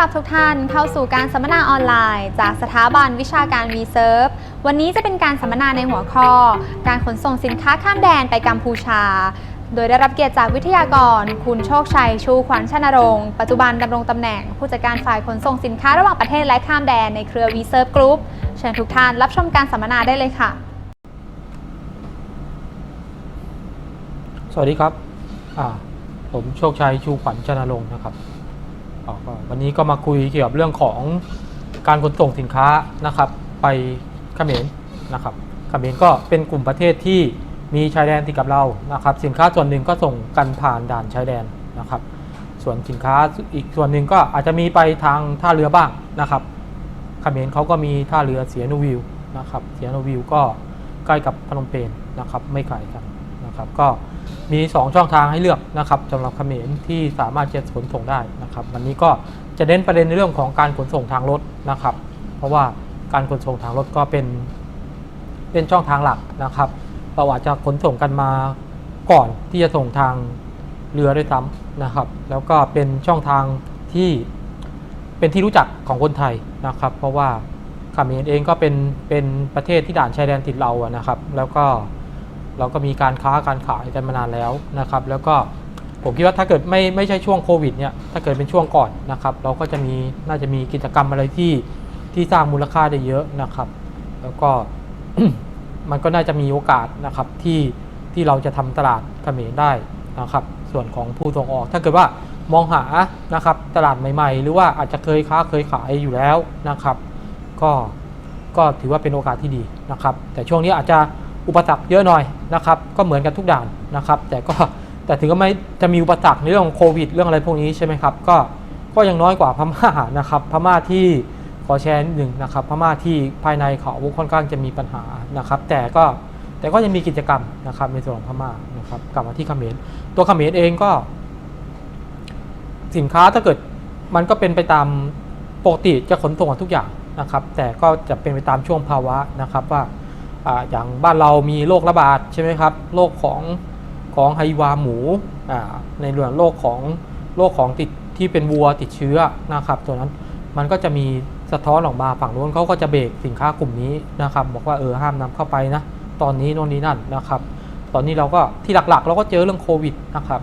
รับทุกท่านเข้าสู่การสัมมนาออนไลน์ จากสถาบันวิชาการ v s e r v วันนี้จะเป็นการสัมมนาในหัวข้อ การขนส่งสินค้าข้ามแดนไปกัมพูชา โดยได้รับเกียรติจากวิทยากร คุณโชคชัยชูขวัญชนรงค์ปัจจุบันดำรงตำแหน่ง ผู้จัดการฝ่ายขนส่งสินค้าระหว่างประเทศและข้ามแดนในเครือ v s e r v Group เชิญทุกท่านรับชมการสัมมนาได้เลยค่ะ สวัสดีครับผมโชคชัยชูขวัญชนรงค์นะครับ อ่าก็วันนี้ก็มาคุยเกี่ยวกับเรื่องของการขนส่งสินค้านะครับ ไปเขมรนะครับเขมรก็เป็นกลุ่มประเทศที่มีชายแดนติดกับเรานะครับ สินค้าส่วนหนึ่งก็ส่งกันผ่านด่านชายแดนนะครับ ส่วนสินค้าอีกส่วนหนึ่งก็อาจจะมีไปทางท่าเรือบ้างนะครับเขมรเขาก็มีท่าเรือเสียนูวิวนะครับ เสียนูวิวก็ใกล้กับพนมเปญนะครับ ไม่ไกลกันนะครับ ก็ มี 2 ช่องทางให้เลือกนะครับสำหรับเขมรที่สามารถจะขนส่งได้นะครับวันนี้ก็จะเน้นประเด็นในเรื่องของการขนส่งทางรถนะครับ เพราะว่าการขนส่งทางรถก็เป็น เป็นช่องทางหลักนะครับเราอาจจะขนส่งกันมาก่อนที่จะส่งทางเรือด้วยซ้ำนะครับ แล้วก็เป็นช่องทางที่เป็นที่รู้จักของคนไทยนะครับ เพราะว่าเขมรเองก็เป็นเป็นประเทศที่ด่านชายแดนติดเราอะนะครับ แล้วก็ เราก็มีการค้าการขายกันมานานแล้วนะครับ แล้วก็ผมคิดว่าถ้าเกิดไม่ไม่ใช่ช่วงโควิดเนี่ยถ้าเกิดเป็นช่วงก่อนนะครับ เราก็จะมีน่าจะมีกิจกรรมอะไรที่ที่สร้างมูลค่าได้เยอะนะครับ แล้วก็มันก็น่าจะมีโอกาสนะครับที่ที่เราจะทำตลาดเขมรได้นะครับ ส่วนของผู้ส่งออก ถ้าเกิดว่ามองหานะครับตลาดใหม่ ๆ หรือว่าอาจจะเคยค้าเคยขายอยู่แล้วนะครับ ก็ก็ถือว่าเป็นโอกาสที่ดีนะครับ แต่ช่วงนี้อาจจะ อุปสรรคเยอะหน่อยนะครับ ก็เหมือนกันทุกด่านนะครับ แต่ก็แต่ถึงก็ไม่จะมีอุปสรรคในเรื่องของโควิด เรื่องอะไรพวกนี้ใช่ไหมครับ ก็ก็ยังน้อยกว่าพม่านะครับพม่าที่ขอแชร์นิดหนึ่งนะครับพม่าที่ภายในเขาค่อนข้างจะมีปัญหานะครับ แต่ก็แต่ก็ยังมีกิจกรรมนะครับในส่วนของพม่านะครับกลับมาที่เขมรตัวเขมรเองก็ สินค้าถ้าเกิดมันก็เป็นไปตามปกติจะขนส่งทุกอย่างนะครับ แต่ก็จะเป็นไปตามช่วงภาวะนะครับว่า ออย่างบ้านเรามีโรคระบาดใช่ไหมครับโรคของของไฮวาหมูในเรื่องโรคของโรคของติดที่เป็นวัวติดเชื้อนะครับ ตัวนั้นมันก็จะมีสะท้อนออกมาฝั่งนู้นเขาก็จะเบรกสินค้ากลุ่มนี้นะครับ บอกว่าเออห้ามนำเข้าไปนะตอนนี้โน่นนี้นั่นนะครับ ตอนนี้เราก็ที่หลักๆ เราก็เจอเรื่องโควิดนะครับ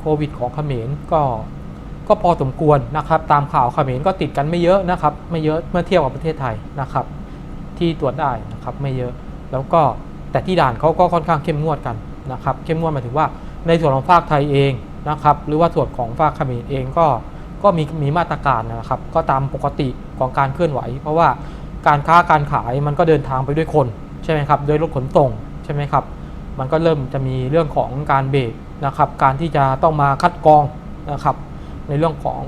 โควิดของเขมรก็ก็พอสมควรนะครับ ตามข่าวเขมรก็ติดกันไม่เยอะนะครับ ไม่เยอะเมื่อเทียบกับประเทศไทยนะครับ ที่ตรวจได้นะครับไม่เยอะ แล้วก็แต่ที่ด่านเขาก็ค่อนข้างเข้มงวดกันนะครับ เข้มงวดหมายถึงว่าในส่วนของภาคไทยเองนะครับ หรือว่าส่วนของภาคเขมรเองก็ก็มีมีมาตรการนะครับ ก็ตามปกติของการเคลื่อนไหว เพราะว่าการค้าการขายมันก็เดินทางไปด้วยคนใช่ไหมครับด้วยรถขนส่งใช่ไหมครับ มันก็เริ่มจะมีเรื่องของการเบรกนะครับ การที่จะต้องมาคัดกรองนะครับ ในเรื่องของ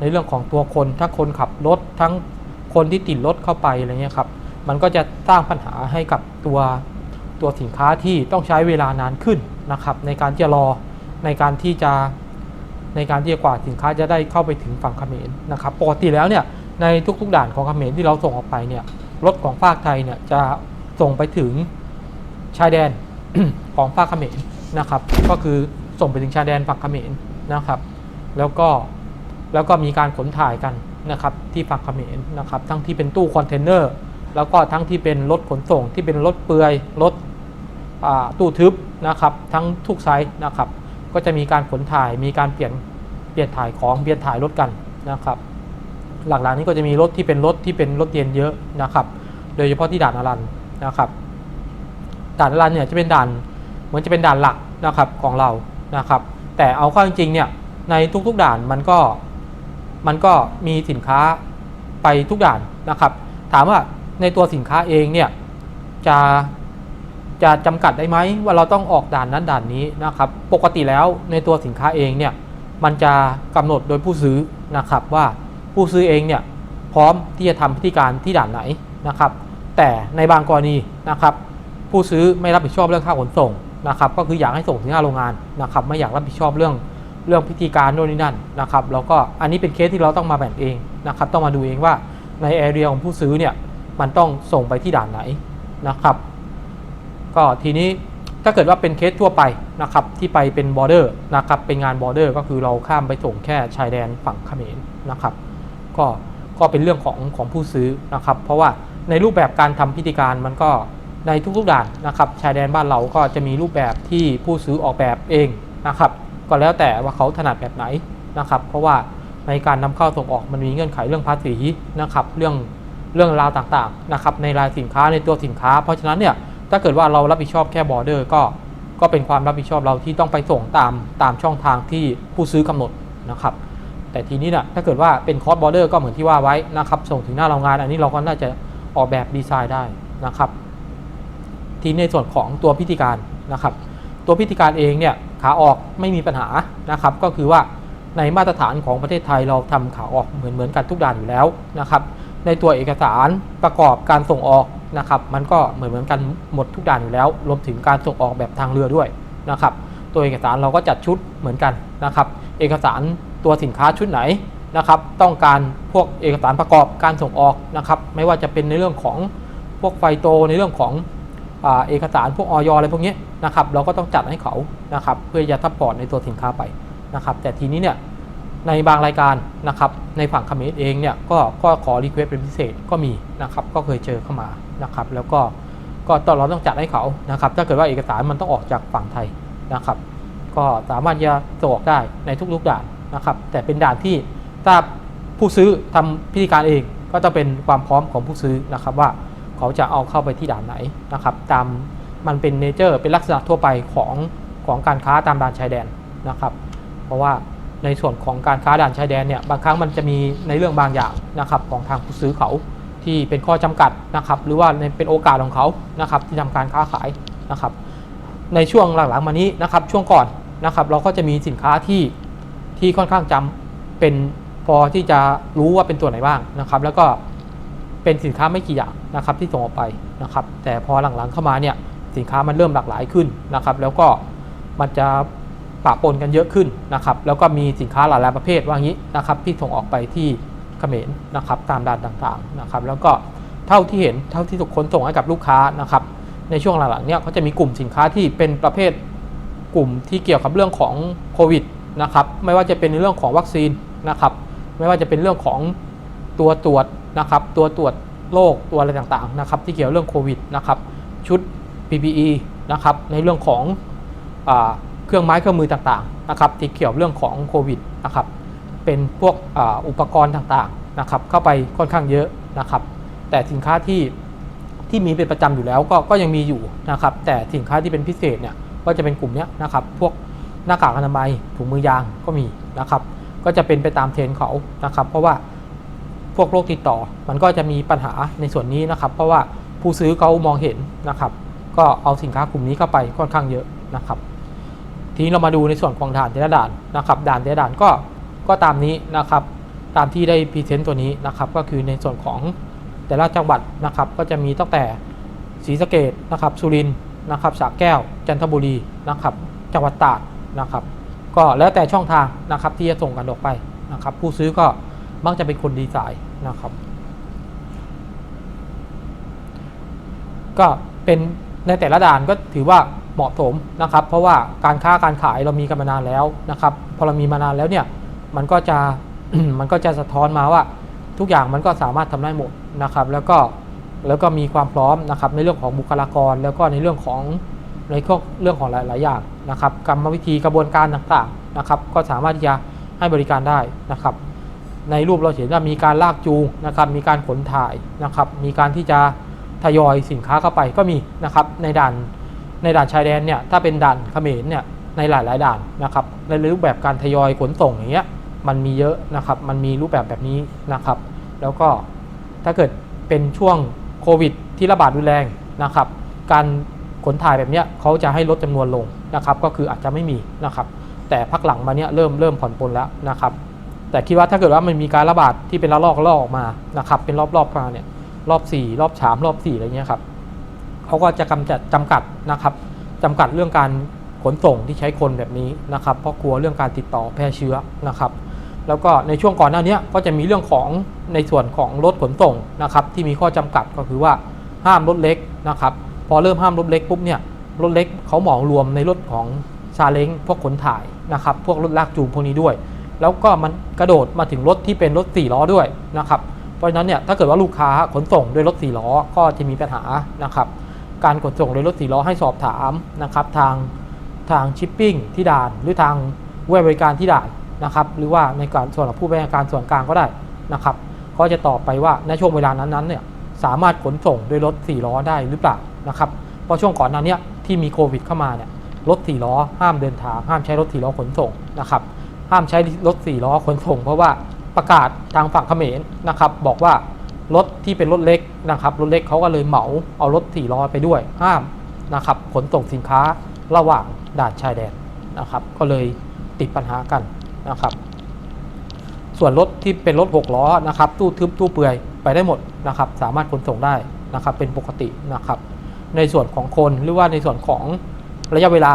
ในเรื่องของตัวคนถ้าคนขับรถทั้งคนที่ติดรถเข้าไปอะไรเงี้ยครับ มันก็จะสร้างปัญหาให้กับตัวตัวสินค้าที่ต้องใช้เวลานานขึ้นนะครับในการจะรอในการที่จะในการที่จะกว่าสินค้าจะได้เข้าไปถึงฝั่งเขมรนะครับปกติแล้วเนี่ยในทุกๆด่านของเขมรที่เราส่งออกไปเนี่ยรถของภาคไทยเนี่ยจะส่งไปถึงชายแดนของภาคเขมรนะครับ ก็คือส่งไปถึงชายแดนฝั่งเขมรนะครับ แล้วก็แล้วก็มีการขนถ่ายกันนะครับที่ฝั่งเขมรนะครับ ทั้งที่เป็นตู้คอนเทนเนอร์ แล้วก็ทั้งที่เป็นรถขนส่งที่เป็นรถเปลือยรถตู้ทึบนะครับ ทั้งทุกไซส์นะครับ ก็จะมีการขนถ่ายมีการเปลี่ยนเปลี่ยนถ่ายของเปลี่ยนถ่ายรถกันนะครับ หลักๆนี้ก็จะมีรถที่เป็นรถที่เป็นรถเย็นเยอะนะครับ โดยเฉพาะที่ด่านอรันนะครับ ด่านอรันเนี่ยจะเป็นด่านเหมือนจะเป็นด่านหลักนะครับของเรานะครับ แต่เอาเข้าจริงเนี่ยในทุกๆด่านมันก็มันก็มีสินค้าไปทุกด่านนะครับ ถามว่า ในตัวสินค้าเองเนี่ยจะจะจำกัดได้ไหมว่าเราต้องออกด่านนั้นด่านนี้นะครับ ปกติแล้วในตัวสินค้าเองเนี่ยมันจะกำหนดโดยผู้ซื้อนะครับว่าผู้ซื้อเองเนี่ยพร้อมที่จะทำพิธีการที่ด่านไหนนะครับ แต่ในบางกรณีนะครับ ผู้ซื้อไม่รับผิดชอบเรื่องค่าขนส่งนะครับ ก็คืออยากให้ส่งถึงหน้าโรงงานนะครับ ไม่อยากรับผิดชอบเรื่องเรื่องพิธีการโน่นนี่นั่นนะครับ แล้วก็อันนี้เป็นเคสที่เราต้องมาแบ่งเองนะครับ ต้องมาดูเองว่าในแอเรียของผู้ซื้อเนี่ย มันต้องส่งไปที่ด่านไหนนะครับ ก็ทีนี้ถ้าเกิดว่าเป็นเคสทั่วไปนะครับที่ไปเป็นบอร์เดอร์นะครับเป็นงานบอร์เดอร์ก็คือเราข้ามไปส่งแค่ชายแดนฝั่งเขมรนะครับก็ก็เป็นเรื่องของของผู้ซื้อนะครับ เพราะว่าในรูปแบบการทำพิธีการมันก็ในทุกๆด่านนะครับชายแดนบ้านเราก็จะมีรูปแบบที่ผู้ซื้อออกแบบเองนะครับ ก็แล้วแต่ว่าเขาถนัดแบบไหนนะครับ เพราะว่าในการนำเข้าส่งออกมันมีเงื่อนไขเรื่องภาษีนะครับ เรื่อง เรื่องราวต่างๆนะครับในรายสินค้าในตัวสินค้า เพราะฉะนั้นเนี่ยถ้าเกิดว่าเรารับผิดชอบแค่บอร์เดอร์ก็ก็เป็นความรับผิดชอบเราที่ต้องไปส่งตามตามช่องทางที่ผู้ซื้อกำหนดนะครับ แต่ทีนี้นี่ยถ้าเกิดว่าเป็นคอร์สบอร์เดอร์ก็เหมือนที่ว่าไว้นะครับ ส่งถึงหน้าโรงงาน อันนี้เราก็น่าจะออกแบบดีไซน์ได้นะครับ ทีในส่วนของตัวพิธีการนะครับ ตัวพิธีการเองเนี่ยขาออกไม่มีปัญหานะครับ ก็คือว่าในมาตรฐานของประเทศไทยเราทำขาออกเหมือนเหมือนกันทุกด่านอยู่แล้วนะครับ ในตัวเอกสารประกอบการส่งออกนะครับ มันก็เหมือนเหมือนกันหมดทุกด่านอยู่แล้ว รวมถึงการส่งออกแบบทางเรือด้วยนะครับ ตัวเอกสารเราก็จัดชุดเหมือนกันนะครับ เอกสารตัวสินค้าชุดไหนนะครับ ต้องการพวกเอกสารประกอบการส่งออกนะครับ ไม่ว่าจะเป็นในเรื่องของพวกไฟโตในเรื่องของอเอกสารพวกออยอะไรพวกนี้นะครับ เราก็ต้องจัดให้เขานะครับ เพื่อจะทับพอร์ตในตัวสินค้าไปนะครับ แต่ทีนี้เนี่ย ในบางรายการนะครับในฝั่งคอมเมนเองเนี่ยก็ก็ขอรีเควสเป็นพิเศษก็มีนะครับก็เคยเจอเข้ามานะครับแล้วก็ก็ตอนเราต้องจัดให้เขานะครับ ถ้าเกิดว่าเอกสารมันต้องออกจากฝั่งไทยนะครับ ก็สามารถจะส่งออกได้ในทุกๆด่านนะครับ แต่เป็นด่านที่ถ้าผู้ซื้อทำพิธีการเองก็จะเป็นความพร้อมของผู้ซื้อนะครับว่าเขาจะเอาเข้าไปที่ด่านไหนนะครับ ตามมันเป็นเนเจอร์เป็นลักษณะทั่วไปของของการค้าตามด่านชายแดนนะครับ เพราะว่า ในส่วนของการค้าด่านชายแดนเนี่ยบางครั้งมันจะมีในเรื่องบางอย่างนะครับของทางผู้ซื้อเขาที่เป็นข้อจำกัดนะครับหรือว่าเป็นโอกาสของเขานะครับที่ทำการค้าขายนะครับ ในช่วงหลังๆมานี้นะครับช่วงก่อนนะครับเราก็จะมีสินค้าที่ที่ค่อนข้างจำเป็นพอที่จะรู้ว่าเป็นตัวไหนบ้างนะครับ แล้วก็เป็นสินค้าไม่กี่อย่างนะครับที่ส่งออกไปนะครับ แต่พอหลังๆเข้ามาเนี่ยสินค้ามันเริ่มหลากหลายขึ้นนะครับ แล้วก็มันจะ ปะปนกันเยอะขึ้นนะครับแล้วก็มีสินค้าหลายๆประเภทว่างี้นะครับที่ส่งออกไปที่เขมรนะครับตามด่านต่างๆนะครับแล้วก็เท่าที่เห็นเท่าที่ทุกคนส่งให้กับลูกค้านะครับในช่วงหลังๆเนี่ยเขาจะมีกลุ่มสินค้าที่เป็นประเภทกลุ่มที่เกี่ยวกับเรื่องของโควิดนะครับไม่ว่าจะเป็นในเรื่องของวัคซีนนะครับไม่ว่าจะเป็นเรื่องของตัวตรวจนะครับตัวตรวจโรคตัวอะไรต่างๆนะครับที่เกี่ยวเรื่องโควิดนะครับชุด PPE นะครับในเรื่องของอา เครื่องไม้เครื่องมือต่างๆนะครับที่เกี่ยวเรื่องของโควิดนะครับเป็นพวกอ,อุปกรณ์ต่างๆนะครับเข้าไปค่อนข้างเยอะนะครับ แต่สินค้าที่ที่มีเป็นประจำอยู่แล้วก็ก็ยังมีอยู่นะครับ แต่สินค้าที่เป็นพิเศษเนี่ยก็จะเป็นกลุ่มนี้นะครับพวกหน้ากากอนามัยถุงมือยางก็มีนะครับ ก็จะเป็นไปตามเทรนเขานะครับ เพราะว่าพวกโรคติดต่อมันก็จะมีปัญหาในส่วนนี้นะครับ เพราะว่าผู้ซื้อเขามองเห็นนะครับ ก็เอาสินค้ากลุ่มนี้เข้าไปค่อนข้างเยอะนะครับ ทีนี้เรามาดูในส่วนของด่านแต่ละด่านนะครับด่านแต่ละด่านก็ก็ตามนี้นะครับ ตามที่ได้พรีเซนต์ตัวนี้นะครับ ก็คือในส่วนของแต่ละจังหวัดนะครับ ก็จะมีตั้งแต่ศรีสะเกดนะครับ สุรินทร์นะครับสระแก้ว จันทบุรีนะครับ จังหวัดตากนะครับ ก็แล้วแต่ช่องทางนะครับ ที่จะส่งกันออกไปนะครับ ผู้ซื้อก็มักจะเป็นคนดีไซน์นะครับ ก็เป็นในแต่ละด่านก็ถือว่า เหมาะสมนะครับ เพราะว่าการค้าการขายเรามีกันมานานแล้วนะครับ พอเรามีมานานแล้วเนี่ยมันก็จะมันก็จะสะท้อนมาว่า ทุกอย่างมันก็สามารถทำได้หมดนะครับ แล้วก็แล้วก็มีความพร้อมนะครับในเรื่องของบุคลากร แล้วก็ในเรื่องของในเรื่องของหลาย ๆ อย่างนะครับ กรรมวิธีกระบวนการต่างๆนะครับ ก็สามารถที่จะให้บริการได้นะครับ ในรูปเราเห็นว่ามีการลากจูงนะครับ มีการขนถ่ายนะครับ มีการที่จะทยอยสินค้าเข้าไปก็มีนะครับในด่าน ในด่านชายแดนเนี่ยถ้าเป็นด่านเขมรเนี่ยในหลายๆด่านนะครับในรูปแบบการทยอยขนส่งอย่างเงี้ยมันมีเยอะนะครับ มันมีรูปแบบแบบนี้นะครับ แล้วก็ถ้าเกิดเป็นช่วงโควิดที่ระบาดรุนแรงนะครับ การขนถ่ายแบบเนี้ยเขาจะให้ลดจำนวนลงนะครับ ก็คืออาจจะไม่มีนะครับ แต่พักหลังมาเนี้ยเริ่มเริ่มผ่อนปลนแล้วนะครับ แต่คิดว่าถ้าเกิดว่ามันมีการระบาดที่เป็นระลอกระลอกออกมานะครับ เป็นรอบๆมาเนี่ยรอบ 4 รอบ3รอบ4อะไรเงี้ยครับ เขาก็จะกำจัดจำกัดนะครับจำกัดเรื่องการขนส่งที่ใช้คนแบบนี้นะครับเพราะกลัวเรื่องการติดต่อแพร่เชื้อนะครับ แล้วก็ในช่วงก่อนหน้านี้ก็จะมีเรื่องของในส่วนของรถขนส่งนะครับที่มีข้อจำกัดก็คือว่าห้ามรถเล็กนะครับพอเริ่มห้ามรถเล็กปุ๊บเนี่ยรถเล็กเขาหมารวมในรถของซาเล้งพวกขนถ่ายนะครับพวกรถลากจูงพวกนี้ด้วย แล้วก็มันกระโดดมาถึงรถที่เป็นรถ4ล้อด้วยนะครับเพราะฉะนั้นเนี่ยถ้าเกิดว่าลูกค้าขนส่งด้วยรถ4ล้อก็จะมีปัญหานะครับ การขนส่งโดยรถ4ล้อให้สอบถามนะครับทางทางชิปปิ้งที่ด่าน หรือทางเว็บบริการที่ด่านนะครับหรือว่าในการส่วนของผู้บริการส่วนกลางก็ได้นะครับก็จะตอบไปว่าในช่วงเวลานั้นๆเนี่ยสามารถขนส่งด้วยรถ4ล้อได้หรือเปล่านะครับเพราะช่วงก่อนนั้นเนี่ยที่มีโควิดเข้ามาเนี่ยรถ4ล้อห้ามเดินทางห้ามใช้รถ4ล้อขนส่งนะครับห้ามใช้รถ4ล้อขนส่ง เพราะว่าประกาศทางฝั่งเขมรนะครับบอกว่า รถที่เป็นรถเล็กนะครับรถเล็กเขาก็เลยเหมาเอารถ4ล้อไปด้วยห้ามนะครับขนส่งสินค้าระหว่างด่านชายแดนนะครับ ก็เลยติดปัญหากันนะครับ ส่วนรถที่เป็นรถ6ล้อนะครับ ตู้ทึบตู้เปื่อยไปได้หมดนะครับ สามารถขนส่งได้นะครับเป็นปกตินะครับ ในส่วนของคนหรือว่าในส่วนของระยะเวลา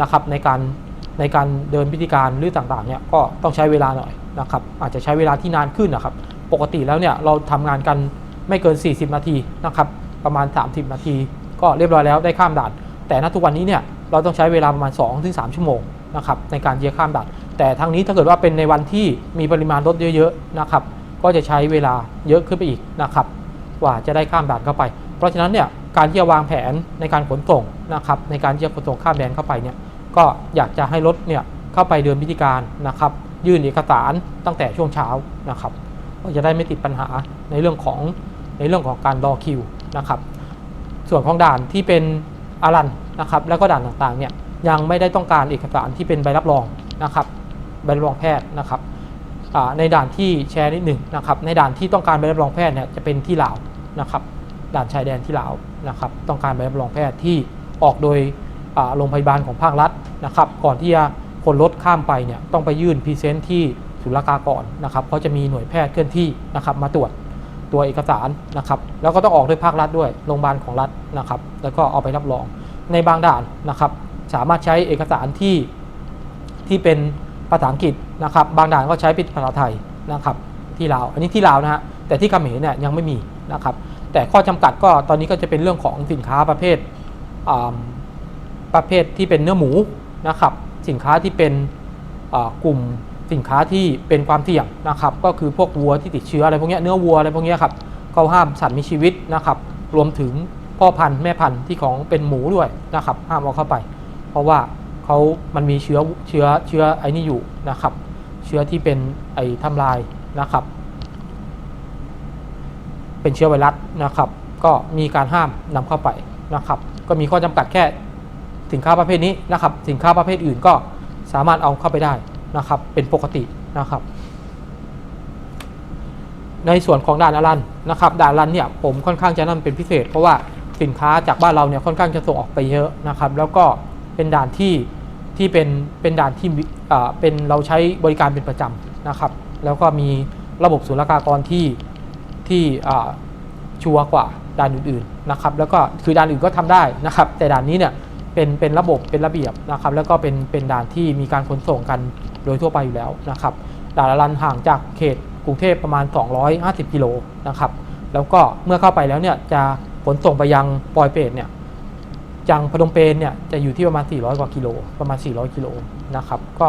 นะครับในการในการเดินพิธีการหรือต่างๆเนี่ยก็ต้องใช้เวลาหน่อยนะครับ อาจจะใช้เวลาที่นานขึ้นนะครับ ปกติแล้วเนี่ยเราทำงานกันไม่เกิน 40 นาทีนะครับประมาณ 30 นาที ก็เรียบร้อยแล้วได้ข้ามด่าน แต่ณทุกวันนี้เนี่ยเราต้องใช้เวลาประมาณ 2-3 ชั่วโมงนะครับในการเยียข้ามด่าน แต่ทั้งนี้ถ้าเกิดว่าเป็นในวันที่มีปริมาณรถเยอะๆนะครับก็จะใช้เวลาเยอะขึ้นไปอีกนะครับกว่าจะได้ข้ามด่านเข้าไป เพราะฉะนั้นเนี่ยการที่จะวางแผนในการขนส่งนะครับในการที่จะขนส่งข้ามแดนเข้าไปเนี่ยก็อยากจะให้รถเนี่ยเข้าไปเดินพิธีการนะครับยื่นเอกสารตั้งแต่ช่วงเช้านะครับ ก็จะได้ไม่ติดปัญหาในเรื่องของในเรื่องของการรอคิวนะครับ ส่วนของด่านที่เป็นอารันนะครับแล้วก็ด่านต่างๆเนี่ยยังไม่ได้ต้องการเอกสารที่เป็นใบรับรองนะครับใบรับรองแพทย์นะครับในด่านที่แชร์นิดหนึ่งนะครับในด่านที่ต้องการใบรับรองแพทย์เนี่ยจะเป็นที่ลาวนะครับด่านชายแดนที่ลาวนะครับต้องการใบรับรองแพทย์ที่ออกโดยโรงพยาบาลของภาครัฐนะครับก่อนที่จะคนรถข้ามไปเนี่ยต้องไปยื่นพรีเซนต์ที่ ศุลกากรนะครับเพราะจะมีหน่วยแพทย์เคลื่อนที่นะครับมาตรวจตัวเอกสารนะครับ แล้วก็ต้องออกด้วยภาครัฐด้วยโรงพยาบาลของรัฐนะครับ แล้วก็เอาไปรับรองในบางด่านนะครับ สามารถใช้เอกสารที่ที่เป็นภาษาอังกฤษนะครับ บางด่านก็ใช้เป็นภาษาไทยนะครับ ที่ลาวอันนี้ที่ลาวนะฮะแต่ที่เขมรเนี่ยยังไม่มีนะครับ แต่ข้อจำกัดก็ตอนนี้ก็จะเป็นเรื่องของสินค้าประเภทประเภทที่เป็นเนื้อหมูนะครับ สินค้าที่เป็นกลุ่ม สินค้าที่เป็นความเสี่ยงนะครับ ก็คือพวกวัวที่ติดเชื้ออะไรพวกนี้เนื้อวัวอะไรพวกนี้ครับเขาห้ามสัตว์มีชีวิตนะครับ รวมถึงพ่อพันธุ์แม่พันธุ์ที่ของเป็นหมูด้วยนะครับ ห้ามเอาเข้าไป เพราะว่าเขามันมีเชื้อเชื้อเชื้อไอ้นี่อยู่นะครับ เชื้อที่เป็นไอ้ทำลายนะครับ เป็นเชื้อไวรัสนะครับ ก็มีการห้ามนำเข้าไปนะครับ ก็มีข้อจำกัดแค่สินค้าประเภทนี้นะครับ สินค้าประเภทอื่นก็สามารถเอาเข้าไปได้ นะครับเป็นปกตินะครับในส่วนของด่านอารันนะครับด่านอารันเนี่ยผมค่อนข้างจะนั่นเป็นพิเศษ เพราะว่าสินค้าจากบ้านเราเนี่ยค่อนข้างจะส่งออกไปเยอะนะครับแล้วก็เป็นด่านที่ที่เป็นเป็นด่านที่เป็นเราใช้บริการเป็นประจำนะครับแล้วก็มีระบบศุลกากรที่ที่ชัวร์กว่าด่านอื่นๆนะครับแล้วก็คือด่านอื่นก็ทำได้นะครับแต่ด่านนี้เนี่ยเป็นเป็นระบบเป็นระเบียบนะครับแล้วก็เป็นเป็นด่านที่มีการขนส่งกัน โดยทั่วไปอยู่แล้วนะครับด่านอารันห่างจากเขตกรุงเทพประมาณ 250 กิโลนะครับแล้วก็เมื่อเข้าไปแล้วเนี่ยจะขนส่งไปยังปอยเปตเนี่ยยังพนมเปญเนี่ยจะอยู่ที่ประมาณ 400 กว่ากิโลประมาณ 400 กิโลนะครับก็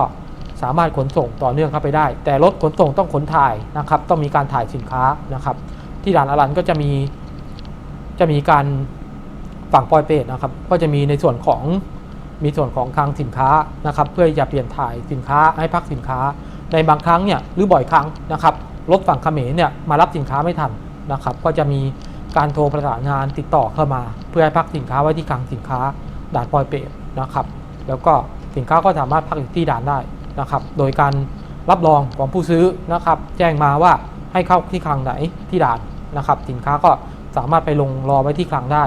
สามารถขนส่งต่อเนื่องเข้าไปได้ แต่รถขนส่งต้องขนถ่ายนะครับต้องมีการถ่ายสินค้านะครับที่ด่านอรันก็จะมีจะมีการฝั่งปอยเปตนะครับก็จะมีในส่วนของ มีส่วนของคลังสินค้านะครับเพื่อจะเปลี่ยนถ่ายสินค้าให้พักสินค้า ในบางครั้งเนี่ยหรือบ่อยครั้งนะครับรถฝั่งเขมรเนี่ยมารับสินค้าไม่ทันนะครับก็จะมีการโทรประสานงานติดต่อเข้ามา เพื่อให้พักสินค้าไว้ที่คลังสินค้าด่านปอยเปรตนะครับ แล้วก็สินค้าก็สามารถพักอยู่ที่ด่านได้นะครับ โดยการรับรองของผู้ซื้อนะครับ แจ้งมาว่าให้เข้าที่คลังไหนที่ด่านนะครับ สินค้าก็สามารถไปลงรอไว้ที่คลังได้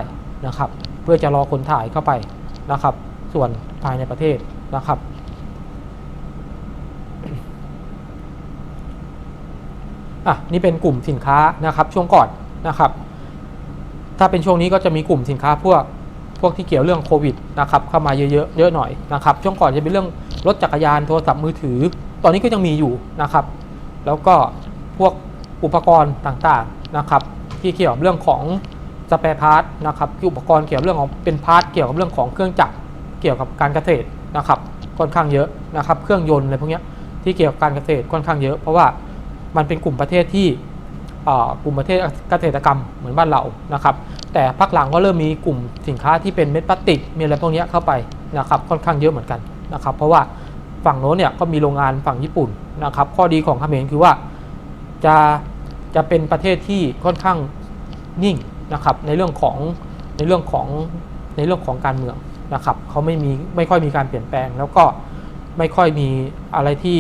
นะครับ เพื่อจะรอคนถ่ายเข้าไปนะครับ ส่วนภายในประเทศนะครับ อะ นี่เป็นกลุ่มสินค้านะครับช่วงก่อนนะครับ ถ้าเป็นช่วงนี้ก็จะมีกลุ่มสินค้าพวกพวกที่เกี่ยวเรื่องโควิดนะครับเข้ามาเยอะๆเยอะหน่อยนะครับช่วงก่อนจะเป็นเรื่องรถจักรยานโทรศัพท์มือถือ ตอนนี้ก็ยังมีอยู่นะครับ แล้วก็พวกอุปกรณ์ต่างๆนะครับ ที่เกี่ยวกับเรื่องของสเปรพาร์ทนะครับคืออุปกรณ์เกี่ยวกับเรื่องของเป็นพาร์ทเกี่ยวกับเรื่องของเครื่องจักร เกี่ยวกับการเกษตรนะครับค่อนข้างเยอะนะครับ เครื่องยนต์อะไรพวกนี้ที่เกี่ยวกับการเกษตรค่อนข้างเยอะ เพราะว่ามันเป็นกลุ่มประเทศที่กลุ่มประเทศเกษตรกรรมเหมือนบ้านเรานะครับ แต่พักหลังก็เริ่มมีกลุ่มสินค้าที่เป็นเม็ดพลาสติกมีอะไรพวกนี้เข้าไปนะครับค่อนข้างเยอะเหมือนกันนะครับ เพราะว่าฝั่งโน้นเนี่ยก็มีโรงงานฝั่งญี่ปุ่นนะครับ ข้อดีของเขมรคือว่าจะจะเป็นประเทศที่ค่อนข้างนิ่งนะครับในเรื่องของในเรื่องของในเรื่องของการเมือง นะครับเขาไม่มีไม่ค่อยมีการเปลี่ยนแปลง แล้วก็ไม่ค่อยมีอะไรที่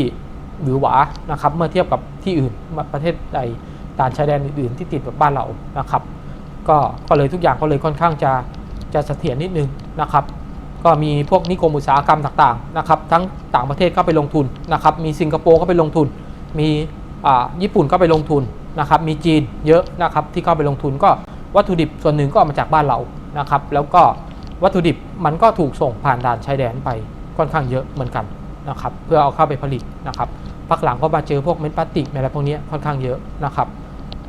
หวือหวานะครับ เมื่อเทียบกับที่อื่นประเทศใดด่านชายแดนอื่นๆที่ติดกับบ้านเรานะครับ ก็ก็เลยทุกอย่างก็เลยค่อนข้างจะจะเสถียรนิดนึงนะครับ ก็มีพวกนิคมอุตสาหกรรมต่างๆนะครับ ทั้งต่างประเทศเข้าไปลงทุนนะครับ มีสิงคโปร์เข้าไปลงทุน มีอ่าญี่ปุ่นก็ไปลงทุนนะครับ มีจีนเยอะนะครับที่เข้าไปลงทุนก็วัตถุดิบส่วนหนึ่งก็เอามาจากบ้านเรานะครับ แล้วก็ วัตถุดิบมันก็ถูกส่งผ่านด่านชายแดนไปค่อนข้างเยอะเหมือนกันนะครับเพื่อเอาเข้าไปผลิตนะครับพักหลังก็มาเจอพวกเม็ดพลาสติกอะไรพวกนี้ค่อนข้างเยอะนะครับ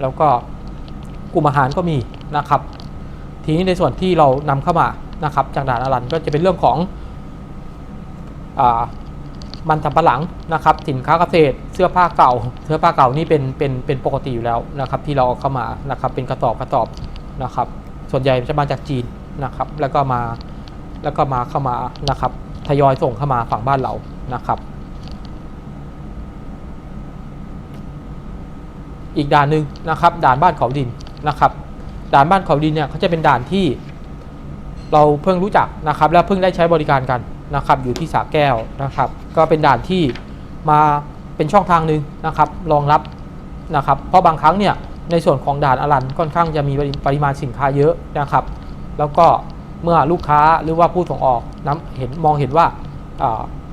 แล้วก็กลุ่มอาหารก็มีนะครับ ทีนี้ในส่วนที่เรานำเข้ามานะครับจากด่านอารันก็จะเป็นเรื่องของอมันสำปะหลังนะครับสินค้าเกษตรเสื้อผ้าเก่า เสื้อผ้าเก่านี่เป็นเป็นเป็นปกติอยู่แล้วนะครับที่เราเอาเข้ามานะครับเป็นกระสอบกระสอบนะครับ ส่วนใหญ่จะมาจากจีน นะครับ แล้วก็มาแล้วก็มาเข้ามานะครับ ทยอยส่งเข้ามาฝั่งบ้านเรานะครับ อีกด่านหนึ่งนะครับ ด่านบ้านเขาดินนะครับ ด่านบ้านเขาดินเนี่ยเขาจะเป็นด่านที่เราเพิ่งรู้จักนะครับ แล้วเพิ่งได้ใช้บริการกันนะครับ อยู่ที่สาแก้วนะครับ ก็เป็นด่านที่มาเป็นช่องทางหนึ่งนะครับ รองรับนะครับ เพราะบางครั้งเนี่ยในส่วนของด่านอลันค่อนข้างจะมีปริมาณสินค้าเยอะนะครับ แล้วก็เมื่อลูกค้าหรือว่าผู้ส่งออกน้ำเห็นมองเห็นว่า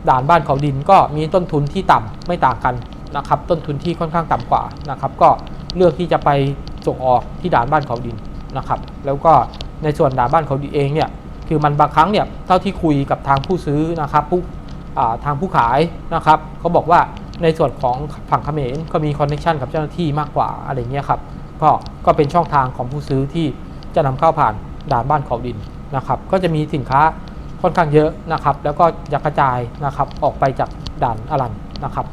ด่านบ้านเขาดินก็มีต้นทุนที่ต่ำไม่ต่างกันนะครับ ต้นทุนที่ค่อนข้างต่ำกว่านะครับ ก็เลือกที่จะไปส่งออกที่ด่านบ้านเขาดินนะครับ แล้วก็ในส่วนด่านบ้านเขาดินเองเนี่ยคือมันบางครั้งเนี่ยเท่าที่คุยกับทางผู้ซื้อนะครับผู้ทางผู้ขายนะครับเขาบอกว่าในส่วนของฝั่งเขมรก็มีคอนเนคชันกับเจ้าหน้าที่มากกว่าอะไรเงี้ยครับก็ก็เป็นช่องทางของผู้ซื้อที่จะนำเข้าผ่าน ด่านบ้านเขาดินนะครับ ก็จะมีสินค้าค่อนข้างเยอะนะครับ แล้วก็จะกระจายนะครับออกไปจากด่านอลันนะครับ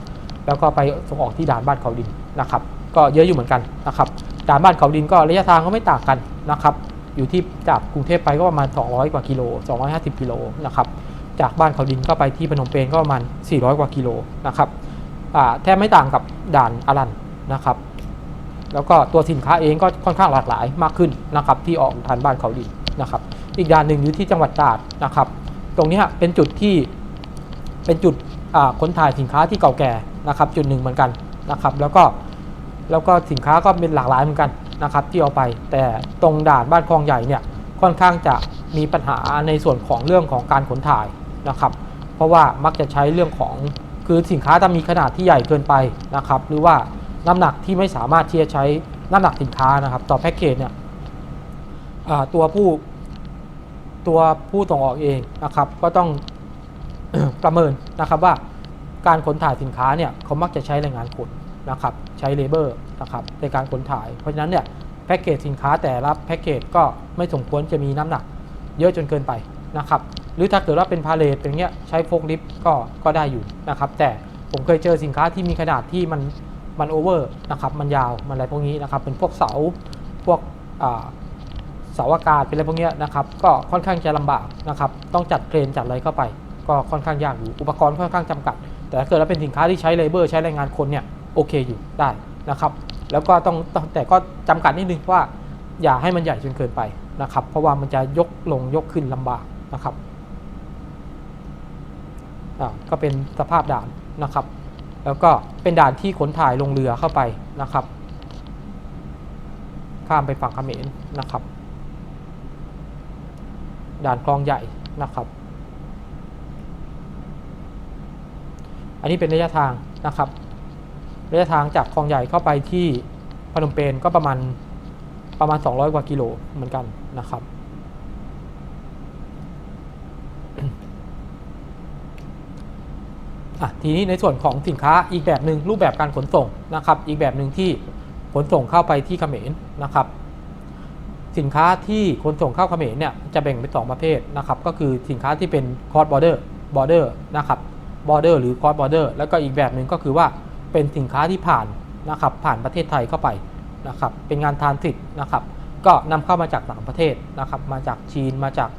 แล้วก็ไปส่งออกที่ด่านบ้านเขาดินนะครับ ก็เยอะอยู่เหมือนกันนะครับ ด่านบ้านเขาดินก็ระยะทางก็ไม่ต่างกันนะครับ อยู่ที่จากกรุงเทพไปก็ประมาณ 200 กว่ากิโล 250 กิโลนะครับ จากบ้านเขาดินก็ไปที่พนมเปญก็ประมาณ 400 กว่ากิโลนะครับอ่าแทบไม่ต่างกับด่านอรันนะครับ แล้วก็ตัวสินค้าเองก็ค่อนข้างหลากหลายมากขึ้นนะครับที่ออกทานบ้านเขาดินนะครับอีกด่านหนึ่งอยู่ที่จังหวัดตราดนะครับ ตรงนี้เป็นจุดที่เป็นจุดขนถ่ายสินค้าที่เก่าแก่นะครับจุดหนึ่งเหมือนกันนะครับแล้วก็แล้วก็สินค้าก็เป็นหลากหลายเหมือนกันนะครับที่เอาไป แต่ตรงด่านบ้านคลองใหญ่เนี่ยค่อนข้างจะมีปัญหาในส่วนของเรื่องของการขนถ่ายนะครับ เพราะว่ามักจะใช้เรื่องของคือสินค้าถ้ามีขนาดที่ใหญ่เกินไปนะครับ หรือว่า น้ำหนักที่ไม่สามารถที่จะใช้น้ำหนักสินค้านะครับ ต่อแพ็กเกจเนี่ยตัวผู้ตัวผู้ส่งออกเองนะครับ ก็ต้องประเมินนะครับว่าการขนถ่ายสินค้าเนี่ยเขามักจะใช้แรงงานขนนะครับ ใช้เลเบอร์นะครับในการขนถ่าย เพราะฉะนั้นเนี่ยแพ็กเกจสินค้าแต่ละแพ็กเกจก็ไม่สมควรจะมีน้ำหนัก เยอะจนเกินไปนะครับ หรือถ้าเกิดว่าเป็นพาเลทเป็นเงี้ยใช้โฟกลิฟต์ก็ก็ได้อยู่นะครับ แต่ผมเคยเจอสินค้าที่มีขนาดที่มัน มันโอเวอร์นะครับมันยาวมันอะไรพวกนี้นะครับเป็นพวกเสาพวกเสาอากาศเป็นอะไรพวกนี้นะครับก็ค่อนข้างจะลำบากนะครับต้องจัดเครนจัดอะไรเข้าไป ก็ค่อนข้างยากอยู่อุปกรณ์ค่อนข้างจำกัด แต่ถ้าเกิดว่าเป็นสินค้าที่ใช้เลเบอร์ใช้แรงงานคนเนี่ยโอเคอยู่ได้นะครับแล้วก็ต้องต้องแต่ก็จำกัดนิดนึงว่าอย่าให้มันใหญ่จนเกินไปนะครับ เพราะว่ามันจะยกลงยกขึ้นลำบากนะครับอ่าก็เป็นสภาพด่านนะครับ แล้วก็เป็นด่านที่ขนถ่ายลงเรือเข้าไปนะครับ ข้ามไปฝั่งเขมรนะครับ ด่านคลองใหญ่นะครับ อันนี้เป็นระยะทางนะครับ ระยะทางจากคลองใหญ่เข้าไปที่พนมเปญก็ประมาณประมาณ 200 กว่ากิโลเหมือนกันนะครับ อะทีนี้ในส่วนของสินค้าอีกแบบหนึ่งรูปแบบการขนส่งนะครับ อีกแบบหนึ่งที่ขนส่งเข้าไปที่เขมรนะครับ สินค้าที่ขนส่งเข้าเขมรเนี่ยจะแบ่งเป็นสองประเภทนะครับ ก็คือสินค้าที่เป็น cross border border นะครับบอร์เดอร์หรือ cross border แล้วก็อีกแบบหนึ่งก็คือว่าเป็นสินค้าที่ผ่านนะครับ ผ่านประเทศไทยเข้าไปนะครับ เป็นงานทานสิตนะครับ ก็นำเข้ามาจากต่างประเทศนะครับ มาจากจีนมาจาก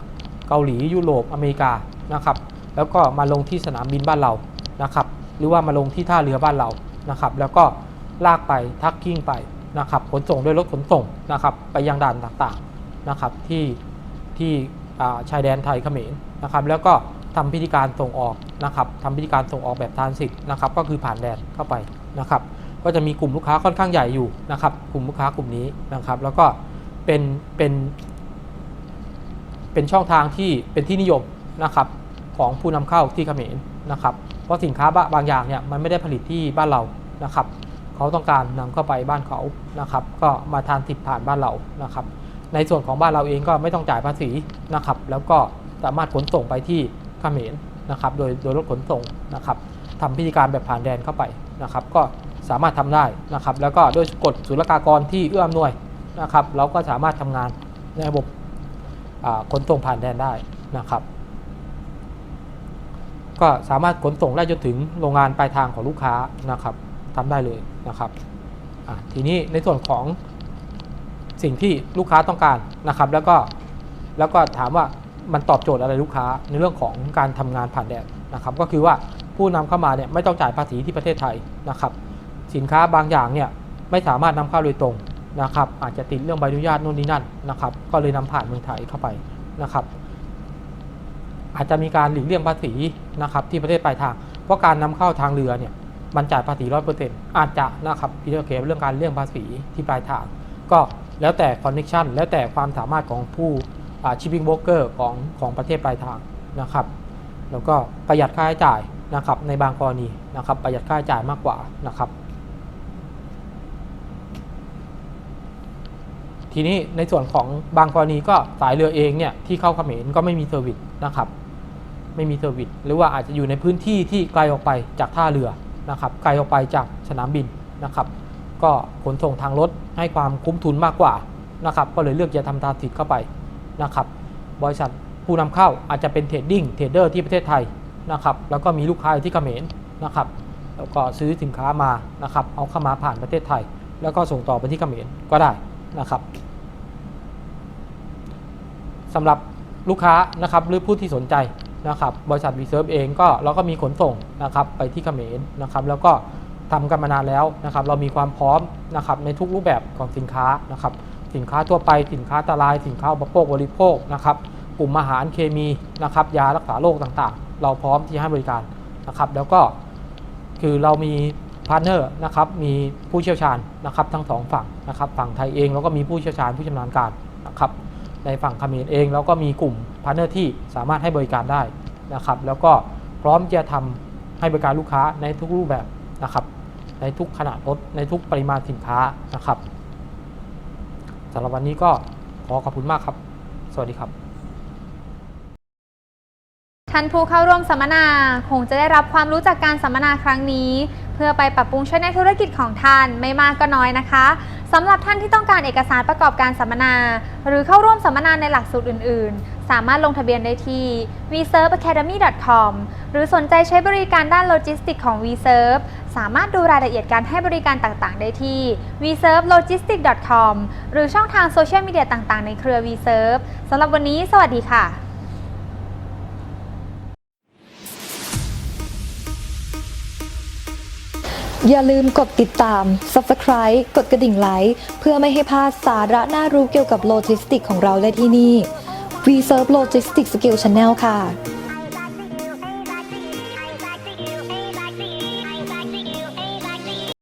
เกาหลียุโรปอเมริกานะครับ แล้วก็มาลงที่สนามบินบ้านเรา นะครับ หรือว่ามาลงที่ท่าเรือบ้านเรานะครับ แล้วก็ลากไปทักกิ้งไปนะครับขนส่งด้วยรถขนส่งนะครับ ไปยังด่านต่างๆนะครับที่ที่ชายแดนไทยเขมรนะครับ แล้วก็ทำพิธีการส่งออกนะครับทำพิธีการส่งออกแบบทานสิตนะครับ ก็คือผ่านแดนเข้าไปนะครับ ก็จะมีกลุ่มลูกค้าค่อนข้างใหญ่อยู่นะครับ กลุ่มลูกค้ากลุ่มนี้นะครับ แล้วก็เป็นเป็นเป็นช่องทางที่เป็นที่นิยมนะครับของผู้นำเข้าที่เขมรนะครับ ราะสินค้าบางอย่างเนี่ยมันไม่ได้ผลิตที่บ้านเรานะครับเขาต้องการนำเข้าไปบ้านเขานะครับ ก็มาทานติดผ่านบ้านเรานะครับ ในส่วนของบ้านเราเองก็ไม่ต้องจ่ายภาษีนะครับ แล้วก็สามารถขนส่งไปที่เขมรนะครับ โดยโดยรถขนส่งนะครับทำพิธีการแบบผ่านแดนเข้าไปนะครับ ก็สามารถทำได้นะครับ แล้วก็ด้วยกฎศุลกากรที่เอื้ออำนวยนะครับ เราก็สามารถทำงานในระบบขนส่งผ่านแดนได้นะครับ ก็สามารถขนส่งได้จนถึงโรงงานปลายทางของลูกค้านะครับทำได้เลยนะครับทีนี้ในส่วนของสิ่งที่ลูกค้าต้องการนะครับ แล้วก็แล้วก็ถามว่ามันตอบโจทย์อะไรลูกค้าในเรื่องของการทำงานผ่านแดนนะครับ ก็คือว่าผู้นำเข้ามาเนี่ยไม่ต้องจ่ายภาษีที่ประเทศไทยนะครับ สินค้าบางอย่างเนี่ยไม่สามารถนำเข้าโดยตรงนะครับ อาจจะติดเรื่องใบอนุญาตนู่นนี่นั่นนะครับ ก็เลยนำผ่านเมืองไทยเข้าไปนะครับ อาจจะมีการหลีกเลี่ยงภาษีนะครับที่ประเทศปลายทาง เพราะการนำเข้าทางเรือเนี่ยมันจ่ายภาษีร้อยเปอร์เซ็นต์อาจจะนะครับพี่เกมเรื่องการเลี่ยงภาษีที่ปลายทาง ก็แล้วแต่คอนเน็ชันแล้วแต่ความสามารถของผู้ชิปปิ้งโบรกเกอร์ของของประเทศปลายทางนะครับ แล้วก็ประหยัดค่าใช้จ่ายนะครับในบางกรณีนะครับประหยัดค่าใช้จ่ายมากกว่านะครับ ทีนี้ในส่วนของบางกรณีก็สายเรือเองเนี่ยที่เข้าเขมรก็ไม่มีเซอร์วิสนะครับ ไม่มีเซอร์วิสหรือว่าอาจจะอยู่ในพื้นที่ที่ไกลออกไปจากท่าเรือนะครับไกลออกไปจากสนามบินนะครับ ก็ขนส่งทางรถให้ความคุ้มทุนมากกว่านะครับ ก็เลยเลือกจะทำทาสิทธิ์เข้าไปนะครับ บริษัทผู้นำเข้าอาจจะเป็นเทรดดิ้งเทรดเดอร์ที่ประเทศไทยนะครับ แล้วก็มีลูกค้าอยู่ที่เขมรนะครับ แล้วก็ซื้อสินค้ามานะครับ เอาเข้ามาผ่านประเทศไทย แล้วก็ส่งต่อไปที่เขมรก็ได้นะครับสำหรับลูกค้านะครับหรือผู้ที่สนใจ นะครับบริษัทวีเซิร์ฟเองก็เราก็มีขนส่งนะครับไปที่เขมรนะครับแล้วก็ทำกันมานานแล้วนะครับเรามีความพร้อมนะครับในทุกรูปแบบของสินค้านะครับสินค้าทั่วไปสินค้าตลาดสินค้าอุปโภคบริโภคนะครับกลุ่มอาหารเคมีนะครับยารักษาโรคต่างๆ เราพร้อมที่ให้บริการนะครับแล้วก็คือเรามีพาร์ทเนอร์นะครับมีผู้เชี่ยวชาญนะครับทั้งสองฝั่งนะครับฝั่งไทยเองเราก็มีผู้เชี่ยวชาญผู้ชำนาญการนะครับ ในฝั่งเขมรเองเราก็มีกลุ่มพาร์เนอร์ที่สามารถให้บริการได้นะครับ แล้วก็พร้อมจะทำให้บริการลูกค้าในทุกรูปแบบนะครับ ในทุกขนาดรถในทุกปริมาณสินค้านะครับสำหรับวันนี้ก็ขอขอบคุณมากครับ สวัสดีครับ ท่านผู้เข้าร่วมสัมมนาคงจะได้รับความรู้จากการสัมมนาครั้งนี้ พื่อไปปรับปรุงใช้ในธุรกิจของท่านไม่มากก็น้อยนะคะสำหรับท่านที่ต้องการเอกสารประกอบการสัมมนา หรือเข้าร่วมสัมมนาในหลักสูตรอื่น ๆ สามารถลงทะเบียนได้ที่ vserveacademy.com หรือสนใจใช้บริการด้านโลจิสติกของ vserve สามารถดูรายละเอียดการให้บริการต่าง ๆ ได้ที่ vservelogistics.com หรือช่องทางโซเชียลมีเดียต่าง ๆ ในเครือ vserve สำหรับวันนี้ สวัสดีค่ะ อย่าลืมกดติดตาม Subscribe กดกระดิ่งไลค์เพื่อไม่ให้พลาดสาระน่ารู้เกี่ยวกับโลจิสติกของเราได้ที่นี่ V Serve Logistics Skill Channel ค่ะ